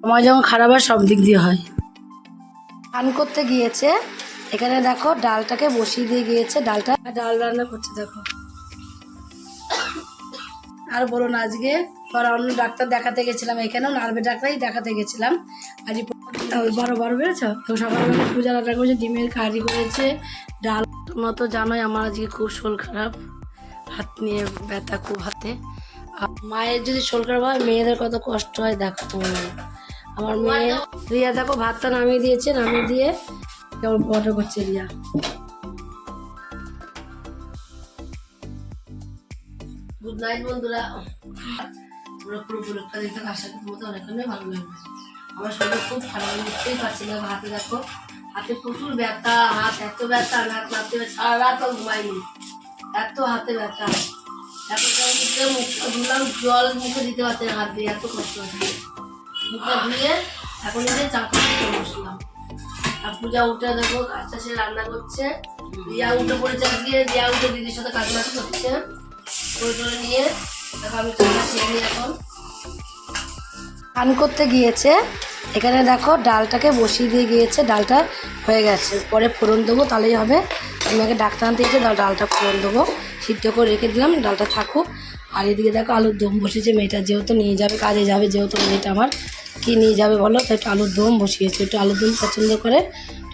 সময় যখন খারাপ হয়, সব দিক দিয়ে হয়। স্নান করতে গিয়েছে। এখানে দেখো, ডালটাকে বসিয়ে দিয়ে গিয়েছে। ডালটা ডাল রান্না করছে, দেখো। আর বলো না, আজকে পর অন্য ডাক্তার দেখাতে গেছিলাম এখানেও, নার্ভের ডাক্তারই দেখাতে গেছিলাম। আজ বারো বারো বেড়েছ তো সকালবেলা পূজা রান্না করেছে, ডিমের কারি করেছে, ডাল তোমরা তো জানোই আমার আজকে খুব শোল খারাপ। হাত নিয়ে ব্যথা খুব হাতে। আর মায়ের যদি শোল খারাপ হয়, মেয়েদের কত কষ্ট হয়, দেখো তুমি আমার মেয়ে। রিয়া, দেখো, ভাতটা নামিয়ে দিয়েছে, নামিয়ে দিয়ে কেমন পটো করছে রিয়া। গুড নাইট বন্ধুরা। তোমরা পুরো ব্লগটা দেখতে আশা করি তোমাদের অনেকখানি ভালো লাগবে। আমার শরীর খুব খারাপ বুঝতেই পারছি না হাতে দেখো। হাতে প্রচুর ব্যথা, হাত এত ব্যথা আমি হাত মারতে সারা রাত ঘুমাইনি এত হাতে ব্যথা। যখন মুখে ধুলাম জল মুখে দিতে পারছি না, হাত দিয়ে এত কষ্ট হচ্ছে। মুখটা ধুয়ে এখন এসে চাপা দিতে বসলাম আর পূজা উঠে দেখো, কাজটা সে রান্না করছে। রিয়া উঠে পড়েছে আজকে রিয়া উঠে দিদির সাথে কাজ বাজ করছে। করে টরে নিয়ে দেখো আমি চাটা খেয়ে নিই এখন। স্নান করতে গিয়েছে। এখানে দেখো ডালটাকে বসিয়ে দিয়ে গিয়েছে, ডালটা হয়ে গেছে। পরে ফোড়ন দেবো, তাহলেই হবে। আমি আগে ডাক্তার আনতে গেছে ডালটা ফোড়ন দেবো। সিদ্ধ করে রেখে দিলাম, ডালটা থাকুক আর এদিকে দেখো আলুর দম বসেছে, মেয়েটা যেহেতু নিয়ে যাবে, কাজে যাবে, যেহেতু মেয়েটা আমার কি নিয়ে যাবে বলো? তো একটু আলুর দম বসিয়েছে। একটু আলুর দম পছন্দ করে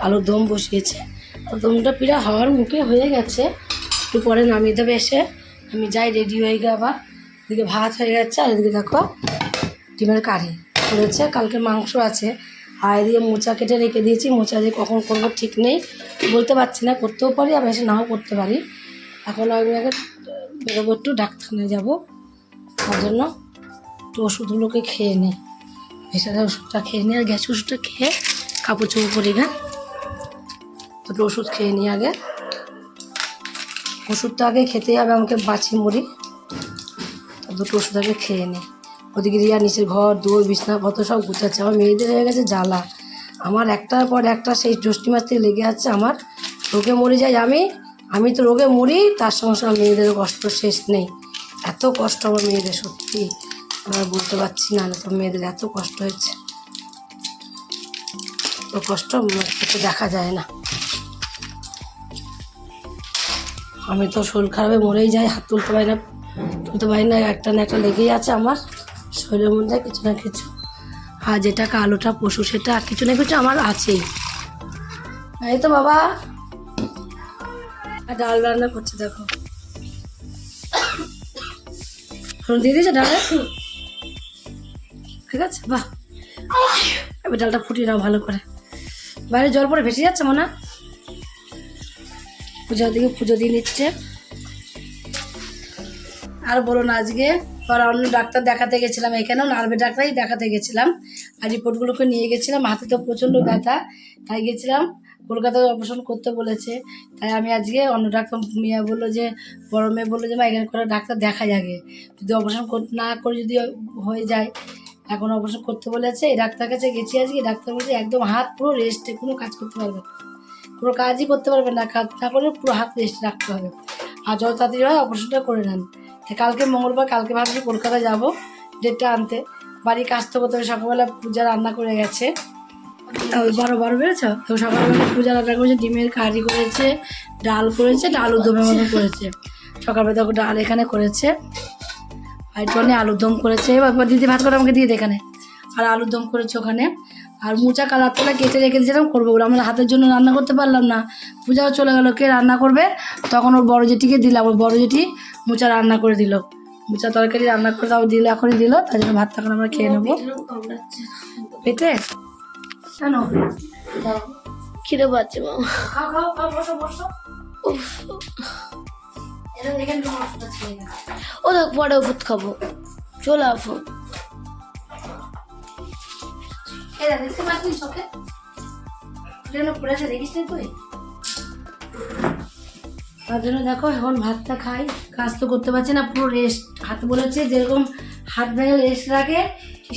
আলুর দম বসিয়েছে। দমটা পিড়া হওয়ার মুখে হয়ে গেছে। একটু পরে নামিয়ে দেবে এসে। আমি যাই, রেডি হয়ে গিয়ে আবার এদিকে ভাত হয়ে গেছে। আর এদিকে দেখো, ডিমের কারি করেছে। কালকে মাংস আছে। আর এদিকে মোচা কেটে রেখে দিয়েছি। মোচা যে কখন করব ঠিক নেই। বলতে পারছি না, করতেও পারি, আবার এসে নাও করতে পারি। এখন আমি আগে বেরোবো একটু ডাক্তারখানায় যাব। তার জন্য একটু ওষুধগুলোকে খেয়ে নিই। ভেষারের ওষুধটা খেয়ে নিয়ে আর গ্যাস ওষুধটা খেয়ে কাপড় চোপড় পরি গা। দুটো ওষুধ খেয়ে নিই আগে। ওষুধটা আগে খেতে হবে আমাকে বাছি মুড়ি। দুটো ওষুধ আগে খেয়ে নিই ওদিকে রিয়া নিচের ঘর দৌড় বিছনাপত্র সব গুছাচ্ছে। আমার মেয়েদের হয়ে গেছে জ্বালা। আমার একটার পর একটা সেই জ্যৈষ্ঠী মাস থেকে লেগে আছে আমার। রোগে মরে যাই আমি। আমি তো রোগে মরি, তার সঙ্গে সঙ্গে মেয়েদের কষ্ট শেষ নেই। এত কষ্ট আমার মেয়েদের সত্যি। আমরা বলতে পারছি না তো মেয়েদের এত কষ্ট হয়েছে। তো কষ্ট তো দেখা যায় না। আমি তো শরীর খারাপে মরেই যাই, হাত তুলতে পারি না, তুলতে পারি না, একটা না একটা লেগেই আছে আমার, শরীরের মধ্যে কিছু না কিছু। আর যেটা কালোটা পশু, সেটা কিছু না কিছু আমার আছেই। এই তো বাবা। ডাল রান্না করছে, দেখো। দিয়ে দিয়েছে ডালে? ঠিক আছে? বাহ। এবার ডালটা ফুটিয়ে নাও ভালো করে। বাইরে জল পরে ভেসে যাচ্ছে মনে? পূজার দিকে পুজো দিয়ে নিচ্ছে। আর বলুন আজকে পর অন্য ডাক্তার দেখাতে গেছিলাম এখানেও নার্ভের ডাক্তারই দেখাতে গেছিলাম। আর রিপোর্টগুলোকে নিয়ে গেছিলাম, হাতে তো প্রচণ্ড ব্যথা। তাই গেছিলাম, কলকাতায় অপারেশন করতে বলেছে। তাই আমি আজকে অন্য ডাক্তার মেয়ে বলল যে, বড় মেয়ে বলল যে, মা, এখানে করে ডাক্তার দেখা যাবে যদি অপারেশন না করে যদি হয়ে যায় এখন অপারেশন করতে বলেছে এই ডাক্তার কাছে গেছি আজকে ডাক্তার বলছে একদম হাত পুরো রেস্টে কোনো কাজ করতে পারবে না। কোনো কাজই করতে পারবে না কাজ না করে পুরো হাত রেস্ট রাখতে হবে। আর যত তাড়াতাড়ি হয় অপারেশনটা করে নেন। কালকে মঙ্গলবার কালকে ভাবছি কলকাতা যাব ডেটটা আনতে। বাড়ি কাজ তো করতে হবে সকালবেলা পূজা রান্না করে গেছে। ওই বারো বারো বেড়েছ তো সকালবেলা পূজা রান্না করেছে ডিমের কারি করেছে ডাল করেছে ডাল দমের মতো করেছে। সকালবেলা ডাল এখানে করেছে। আর একটু আলুর দম করেছে। এবার দিদি ভাত করে আমাকে দিয়ে দে এখানে। আর আলুর দম করেছে ওখানে। আর মোচা কালার তোলা কেটে রেখে দিয়েছিলাম করব বলে। আমরা হাতের জন্য রান্না করতে পারলাম না। পূজাও চলে গেলো কে রান্না করবে? তখন ওর বড় জেঠিকে দিলাম। ওর বড় জেঠি মোচা রান্না করে দিল। মোচা তরকারি রান্না করে তাও দিল এখনই দিল। তার জন্য ভাত তখন আমরা খেয়ে নেব। পেটে? কেন? খিদে পাচ্ছে খাও খাও খাও বসো বসো। ও দেখ পরে ওষুধ খাব। চলে আসো দেখতে পাচ্ছিস চোখে? যেন পড়েছে দেখিস না তুই? তার জন্য দেখো এখন ভাতটা খাই। কাজ তো করতে পারছি না পুরো রেস্ট হাত বলেছে যেরকম হাত ভেঙে রেস্ট রাখে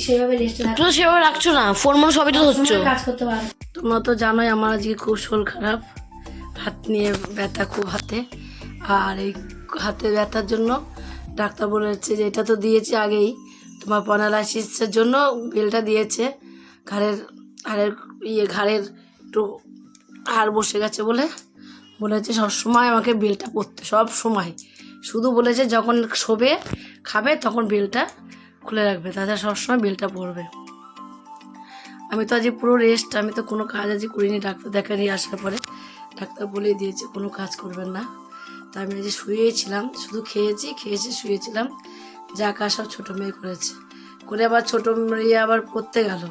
সেভাবে রেস্ট রাখে। তো সেভাবে রাখছো না ফোন মন সবই তো সময় কাজ করতে পারে। তোমরা তো জানোই আমার আজকে খুব শরীর খারাপ হাত নিয়ে ব্যথা খুব হাতে। আর এই হাতে ব্যথার জন্য। ডাক্তার বলেছে যে, এটা তো দিয়েছে আগেই। তোমার পনালাইসিসের জন্য বিলটা দিয়েছে। ঘাড়ের হাড়ের ইয়ে ঘাড়ের একটু হাড় বসে গেছে বলে বলেছে, সব সময় আমাকে বেলটা পরতে, সব সময়। শুধু বলেছে যখন শোবে, খাবে তখন বেলটা খুলে রাখবে তাছাড়া সবসময় বেলটা পরবে। আমি তো আজকে পুরো রেস্ট আমি তো কোনো কাজ আজকে করিনি, ডাক্তার দেখা নিয়ে আসার পরে। ডাক্তার বলে দিয়েছে, কোনো কাজ করবেন না। তা আমি আজকে শুয়েছিলাম, শুধু খেয়েছি খেয়েছি, শুয়েছিলাম। যা কাজ সব ছোটো মেয়ে করেছে। করে আবার ছোটো রিয়া আবার পড়তে গেল।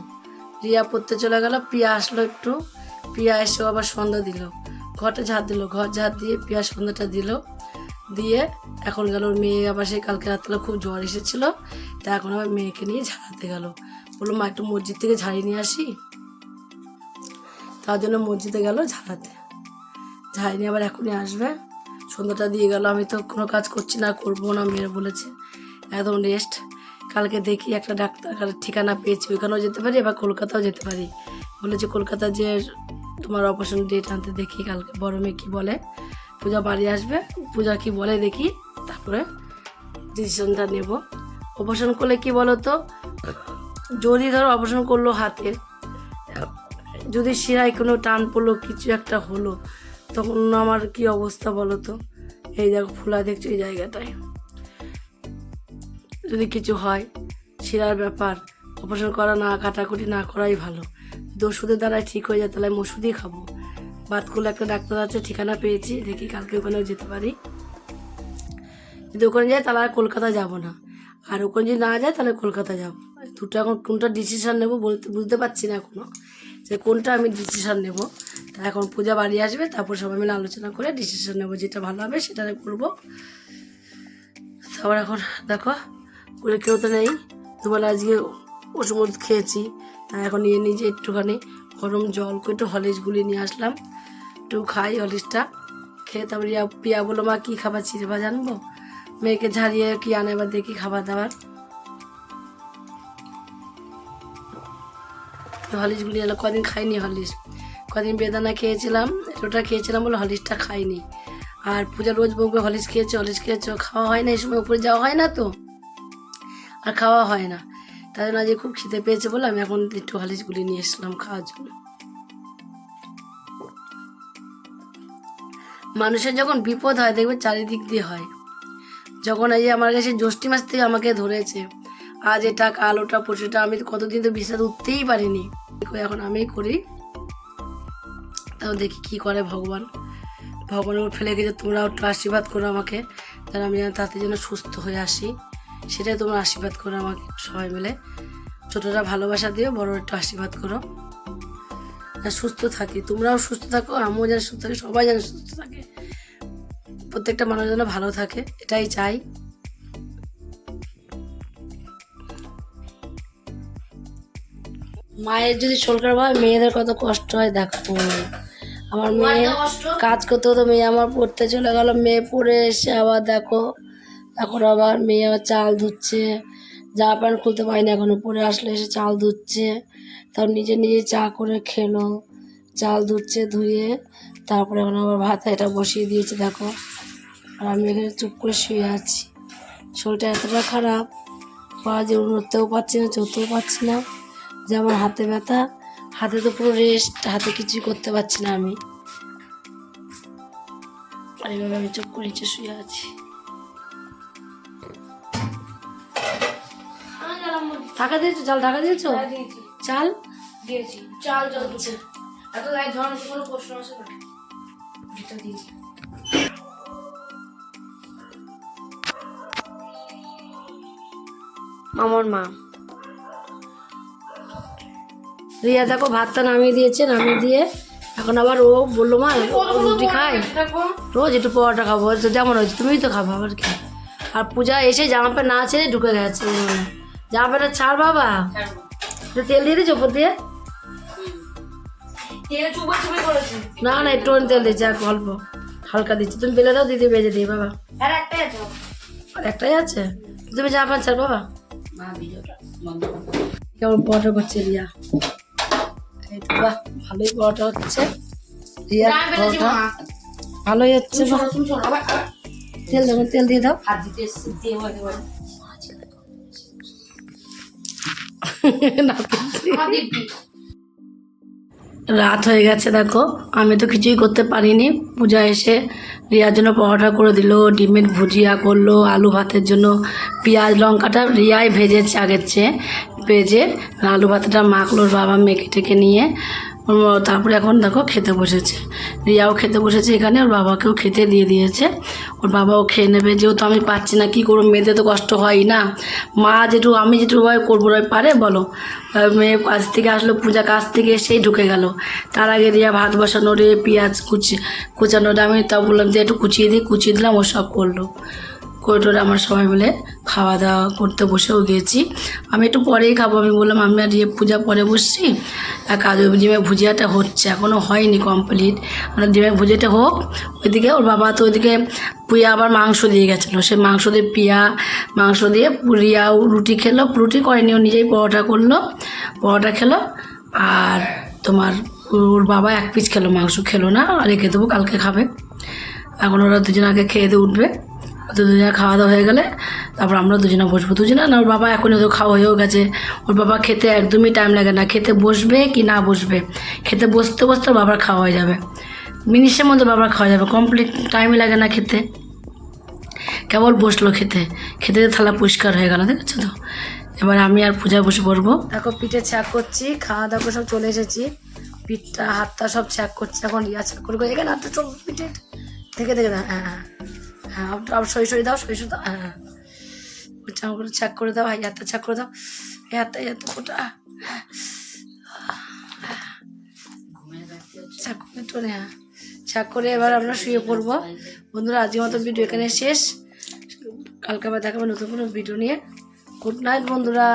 রিয়া পড়তে চলে গেল, প্রিয়া আসলো একটু। প্রিয়া এসে আবার সন্ধ্যা দিল। ঘরটা ঝাড় দিল, ঘর ঝাড় দিয়ে প্রিয়া সন্ধ্যাটা দিল। দিয়ে এখন গেল মেয়ে আবার সেই কালকে রাত্রে খুব জ্বর এসেছিল, তা এখন আবার মেয়েকে নিয়ে ঝাড়াতে গেল। বলল, মা, একটু মসজিদ থেকে ঝাড়িয়ে নিয়ে আসি? তার জন্য মসজিদে গেল ঝাড়াতে ঝাড়িয়ে নিয়ে আবার এখনই আসবে। সন্ধ্যাটা দিয়ে গেল। আমি তো কোনো কাজ করছি না, করব না, মেয়ের বলেছে। একদম রেস্ট কালকে দেখি একটা ডাক্তার ঠিকানা পেয়েছি, ওইখানেও যেতে পারি এবার কলকাতাও যেতে পারি। বলেছে কলকাতা যে তোমার অপারেশন ডেট আনতে দেখি, কালকে বড় মেয়ে কী বলে। পূজা বাড়ি আসবে, পূজা কি বলে দেখি, তারপরে ডিসিশনটা নেব। অপারেশন করলে কি বলো তো যদি ধরো অপারেশন করল হাতের যদি শিরায় কোনো টান পড়ল, কিছু একটা হলো তখন আমার কি অবস্থা বলো তো? এই দেখো ফুলা দেখছ এই জায়গাটায়। যদি কিছু হয় শিরার ব্যাপার। অপারেশন করা না, কাটাকুটি না করাই ভালো। যদি ওষুধের দ্বারাই ঠিক হয়ে যায়, তাহলে আমি ওষুধই খাব। বাতকুলে একটা ডাক্তার আছে, ঠিকানা পেয়েছি। দেখি কালকে ওখানেও যেতে পারি। যদি ওখানে যাই তাহলে আর কলকাতা যাব না। আর ওখানে যদি না যায়, তাহলে কলকাতা যাব। দুটো এখন কোনটা ডিসিশান নেব বলতে বুঝতে পারছি না এখনও যে কোনটা আমি ডিসিশান নেব। তা এখন পূজা বাড়ি আসবে, তারপর সবাই মিলে আলোচনা করে ডিসিশান নেব যেটা ভালো হবে সেটা করব। তারপর এখন দেখো করে কেউ তো নেই। দুবেলা আজকে ওষুধ খেয়েছি, তা এখন নিয়ে নিজে একটুখানি গরম জল করে একটু হলিস গুলিয়ে নিয়ে আসলাম। একটু খাই হলিসটা, খেয়ে তারপর ইয়া পিয়া বলল, মা, কী খাবার চিড়ে বা জানব? মেয়েকে ঝাড়িয়ে কি আনে বা দেখি খাবার দাবার। হলিস গুলি এলো, কদিন খাইনি হলিস। কদিন বেদানা খেয়েছিলাম ওটা খেয়েছিলাম বলে হলিসটা খাইনি। আর পূজা রোজ বকবে হলিস খেয়েছো হলিস খেয়েছো, খাওয়া হয় না এই সময়, উপরে যাওয়া হয় না তো? আর খাওয়া হয় না। তাই জন্য আজকে খুব খিদে পেয়েছে বলে আমি এখন একটু হলিসগুলি নিয়ে এসলাম খাওয়ার জন্য। মানুষের যখন বিপদ হয়, দেখবে চারিদিক দিয়ে হয়। যখন এই যে আমার কাছে জ্যৈষ্ঠী মাস থেকে আমাকে ধরেছে, আজ এটা কাল ওটা পরশুটা, আমি কতদিন তো বিছানা উঠতেই পারিনি। এখন আমি করি। তাও দেখি কি করে ভগবান। ভগবানের ফেলে গেছে তোমরা একটু আশীর্বাদ করো আমাকে। যেন আমি যেন তাতে যেন সুস্থ হয়ে আসি। সেটাই তোমরা আশীর্বাদ করো আমাকে সবাই মিলে। ছোটরা ভালোবাসা দিও বড় একটু আশীর্বাদ করো। সুস্থ থাকি, তোমরাও সুস্থ থাকো, আমিও যেন সুস্থ থাকি, সবাই যেন সুস্থ থাকে। প্রত্যেকটা মানুষ যেন ভালো থাকে, এটাই চাই। মায়ের যদি শরীর খারাপ হয় মেয়েদের কত কষ্ট হয় দেখো আমার মেয়ে কাজ করতে হতো মেয়ে আমার পড়তে চলে গেল মেয়ে পড়ে এসে আবার দেখো এখন আবার মেয়ে আবার চাল ধুচ্ছে। জামা প্যান্ট খুলতে পারি না এখনও পরে আসলে এসে চাল ধুচ্ছে। তারপর নিজে নিজে চা করে খেলো চাল ধুচ্ছে ধুয়ে তারপরে এখন আবার ভাত এটা বসিয়ে দিয়েছে দেখো। আর আমি এখানে চুপ করে শুয়ে আছি। শরীরটা এতটা খারাপ পা যে উঠতেও পারছি না চলতেও পারছি না। যে আমার হাতে ব্যথা হাতে তো পুরো রেস্ট হাতে কিছুই করতে পারছি না আমি। আর এইভাবে আমি চোখ করে নিচে শুয়ে আছি। ঢাকা দিয়েছ? চাল ঢাকা দিয়েছ? চাল? দিয়েছি। চাল জ্বলছে এত গায়ে ধরনের কোনো প্রশ্ন আসে না। এটা দিয়েছি। আমার মা। রিয়া দেখো ভাতটা নামিয়ে দিয়েছে নামিয়ে দিয়ে এখন আবার ও বলল মা রুটি খায়? রোজ একটু পরোটা খাব তো যেমন হয়েছে তুমিই তো খাব আবার কি? আর পূজা এসে জামা প্যান্ট না ছেড়ে ঢুকে গেছে। জামা প্যান্টটা ছাড় বাবা। তেল দিয়ে দিয়েছ ওপর দিয়ে? না না একটু তেল দিচ্ছে এক অল্প হালকা দিচ্ছি। তুমি বেলে দাও দিদি বেজে দিই বাবা। একটাই আছে আর তুমি জামা প্যান্ট ছাড় বাবা। কেমন পরোটা করছে রিয়া? বাহ ভালোই পরোটা হচ্ছে। পরোটা ভালোই হচ্ছে তেল দেবো তেল দিয়ে দাও। না রাত হয়ে গেছে, দেখো। আমি তো কিছুই করতে পারিনি। পূজা এসে রিয়ার জন্য পরোটা করে দিল, ডিমের ভুজিয়া করল, আলু ভাতের জন্য পেঁয়াজ, লঙ্কাটা রিয়াই ভেজেছে আগের চেয়ে। ভেজে আলু ভাতটা মাখলো, বাবা মেখে টেকে নিয়ে তারপরে এখন দেখো খেতে বসেছে। রিয়াও খেতে বসেছে এখানে, ওর বাবাকেও খেতে দিয়ে দিয়েছে। ওর বাবাও খেয়ে নেবে, যেহেতু আমি পাচ্ছি না, কী করব, মেয়েদের তো কষ্ট হয় না। মা যেটু আমি যেটু ভাবে করব পারে? বলো। মেয়ে কাজ থেকে আসলো, পূজা কাজ থেকে এসেই ঢুকে গেল। তার আগে রিয়া ভাত বসানো রে পেঁয়াজ কুচি কুচানো আমি তা বললাম যে একটু কুচিয়ে দিই, কুচিয়ে দিলাম, ও সব করল। করে টোরে আমরা সবাই মিলে খাওয়া দাওয়া করতে বসেও গিয়েছি আমি একটু পরেই খাব। আমি বললাম, আমি আর ইয়ে পূজা পরে বসছি। আর কাজু ডিমের ভুজিয়াটা হচ্ছে। এখনও হয়নি কমপ্লিট আর ডিমের ভুজিয়াটা হোক, ওইদিকে ওর বাবা তো ওইদিকে পুয়া আবার মাংস দিয়ে গেছিল। সে মাংস দিয়ে পিয়া, মাংস দিয়ে পুরিয়াও রুটি খেলো। রুটি করেনি, ও নিজেই পরোটা করল। পরোটা খেলো। আর তোমার ওর বাবা এক পিস খেলো, মাংস খেলো না। রেখে দেবো, কালকে খাবে। এখন ওরা দুজন আগে খেয়ে দিয়ে উঠবে। ওদের দুজনে খাওয়া দাওয়া হয়ে গেলে, তারপর আমরা দুজনে বসবো। দুজনে না, ওর বাবা এখনই তো খাওয়া হয়েও গেছে। ওর বাবা খেতে একদমই টাইম লাগে না। খেতে বসবে কি না বসবে? খেতে বসতে বসতে ওর বাবার খাওয়া হয়ে যাবে। মিনিটের মধ্যে বাবার খাওয়া যাবে। কমপ্লিট টাইমই লাগে না খেতে। কেবল বসল খেতে। খেতে থালা পরিষ্কার হয়ে গেল, দেখেছ তো? এবার আমি আর পূজা বসে পড়ব। দেখো, পিঠে ছ্যাক করছি, খাওয়া দাওয়া সব চলে এসেছি। পিঠটা, হাতটা সব ছ্যাক করছি। এখন ইয়া ছ্যাক করে করে এখানে হাতটা চল পিঠে। থেকে থেকে হ্যাঁ হ্যাঁ। হ্যাঁ আবার- সই সই দাও, সই সই দাও। হ্যাঁ হ্যাঁ। চাম করে দাও ভাই হাতটা ছ্যাক করে দাও। এই হাতটা এই হাতটা ফোটা ছ্যাক করে টোনে হ্যাঁ। ছ্যাক করে এবার আমরা শুয়ে পড়ব। বন্ধুরা, আজকের মতো ভিডিও এখানে শেষ। কালকে আবার দেখাবো নতুন কোনো ভিডিও নিয়ে। গুড নাইট বন্ধুরা।